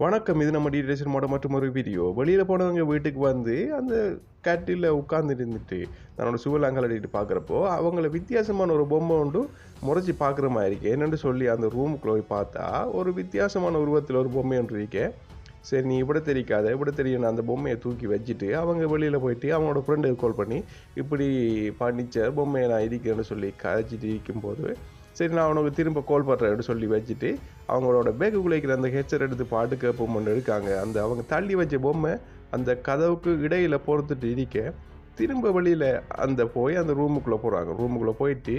வணக்கம் இது நம்ம டீடேஷன் மோட மற்றும் ஒரு வீடியோ. வெளியில் போனவங்க வீட்டுக்கு வந்து அந்த கட்டில் உட்காந்துருந்துட்டு தன்னோட சுவலாங்கல் அடிட்டு பார்க்குறப்போ அவங்கள வித்தியாசமான ஒரு பொம்மை உண்டு முறைச்சி பார்க்குற மாதிரி இருக்கு. என்னென்னு சொல்லி அந்த ரூமுக்குள்ள போய் பார்த்தா ஒரு வித்தியாசமான உருவத்தில் ஒரு பொம்மை ஒன்று இருக்கேன் சரி நீ இப்படி தெரிக்காத இப்படி தெரியும் அந்த பொம்மையை தூக்கி வச்சுட்டு அவங்க வெளியில் போயிட்டு அவங்களோட ஃப்ரெண்டுக்கு கால் பண்ணி இப்படி பர்னிச்சர் பொம்மையை நான் இருக்கேன்னு சொல்லி கதைச்சிட்டு இருக்கும்போது சரி நான் அவனுக்கு திரும்ப கால் பண்ணுறேன்னு சொல்லி வச்சுட்டு அவங்களோட பேக்குக்குள்ளே இருக்கிற அந்த ஹெட்செட் எடுத்து பாட்டு கேட்போம் ஒன்று இருக்காங்க அந்த அவங்க தள்ளி வச்ச பொம்மை அந்த கதவுக்கு இடையில் பொறுத்துட்டு இருக்க திரும்ப வெளியில் அந்த போய் அந்த ரூமுக்குள்ளே போகிறாங்க ரூமுக்குள்ளே போயிட்டு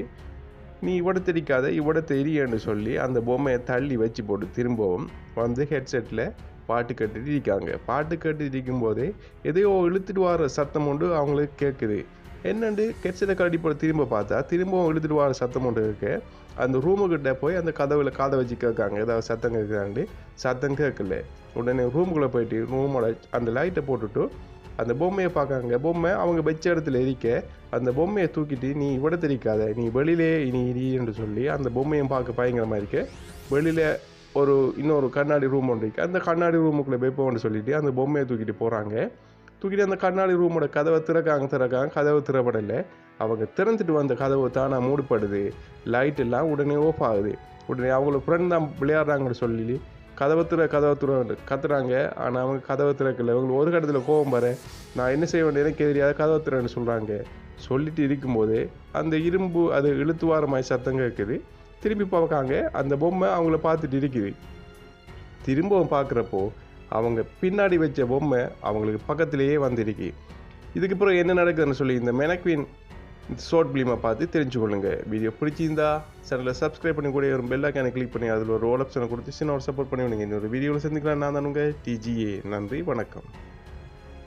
நீ இவட தெரிக்காத இவட தெரியன்னு சொல்லி அந்த பொம்மையை தள்ளி வச்சு போட்டு திரும்பவும் வந்து ஹெட்செட்டில் பாட்டு கேட்டுட்டு இருக்காங்க. பாட்டு கேட்டுட்டு இருக்கும்போதே எதையோ இழுத்துட்டு வர சத்தம் உண்டு அவங்களுக்கு கேட்குது என்னண்டு? ஹெட்செட்டை கரடி போட்டு திரும்ப பார்த்தா திரும்பவும் இழுத்துட்டு வர சத்தம் ஒன்று இருக்கு. அந்த ரூமுக்கிட்ட போய் அந்த கதவுல காதை வச்சு கேட்காங்க. ஏதாவது சத்தம் கேட்குறாண்டு சத்தம் கேட்கல. உடனே ரூமுக்குள்ளே போயிட்டு ரூமோட அந்த லைட்டை போட்டுட்டு அந்த பொம்மையை பார்க்காங்க. பொம்மை அவங்க வச்ச இடத்துல இருக்க அந்த பொம்மையை தூக்கிட்டு நீ விட தெரிக்காத. நீ வெளியிலே நீ இரின்னு சொல்லி அந்த பொம்மையும் பார்க்க பயங்கரமாக இருக்கு. வெளியில் ஒரு இன்னொரு கண்ணாடி ரூம் ஒன்று இருக்குது அந்த கண்ணாடி ரூமுக்குள்ளே போய் போகணும்னு சொல்லிட்டு அந்த பொம்மையை தூக்கிட்டு போகிறாங்க தூக்கிட்டு அந்த கண்ணாடி ரூமோட கதவை திறக்காங்க திறக்காங்க கதவு திறப்படலை. அவங்க திறந்துட்டு வந்த கதவு தானாக மூடிப்படுது லைட் எல்லாம் உடனே ஓஃப் ஆகுது. உடனே அவங்கள ஃப்ரெண்ட் தான் விளையாடுறாங்கன்னு சொல்லி கதவை திற கதவை துற கத்துறாங்க. ஆனால் அவங்க கதவை திறக்கல. இவங்களுக்கு ஒரு கடத்தில் கோபம் பாரு. நான் என்ன செய்ய வேண்டிய எனக்கு தெரியாத கதவை திறன்னு சொல்கிறாங்க சொல்லிட்டு இருக்கும்போது அந்த இரும்பு அது இழுத்து வார மாதிரி சத்தம் கேட்குது. திரும்பி பார்க்காங்க. அந்த பொம்மை அவங்கள பார்த்துட்டு இருக்குது. திரும்பவும் பார்க்குறப்போ அவங்க பின்னாடி வச்ச பொம்மை அவங்களுக்கு பக்கத்திலேயே வந்திருக்கு. இதுக்கு அப்புறம் என்ன நடக்குதுன்னு சொல்லி இந்த மெனக்வின் ஷார்ட் ஃபிலிமை பார்த்து தெரிஞ்சுக்கொள்ளுங்க வீடியோ பிடிச்சிருந்தா சேனலை சப்ஸ்கிரைப் பண்ணி கூட ஒரு பெல்லாக்கான கிளிக் பண்ணி அதில் ஒரு ரோல் ஆப்ஷனை கொடுத்து சின்ன ஒரு சப்போர்ட் பண்ணி விடுங்க. இந்த ஒரு வீடியோவில் சந்திக்கலாம். நான் தானுங்க டிஜிஏ நன்றி வணக்கம்.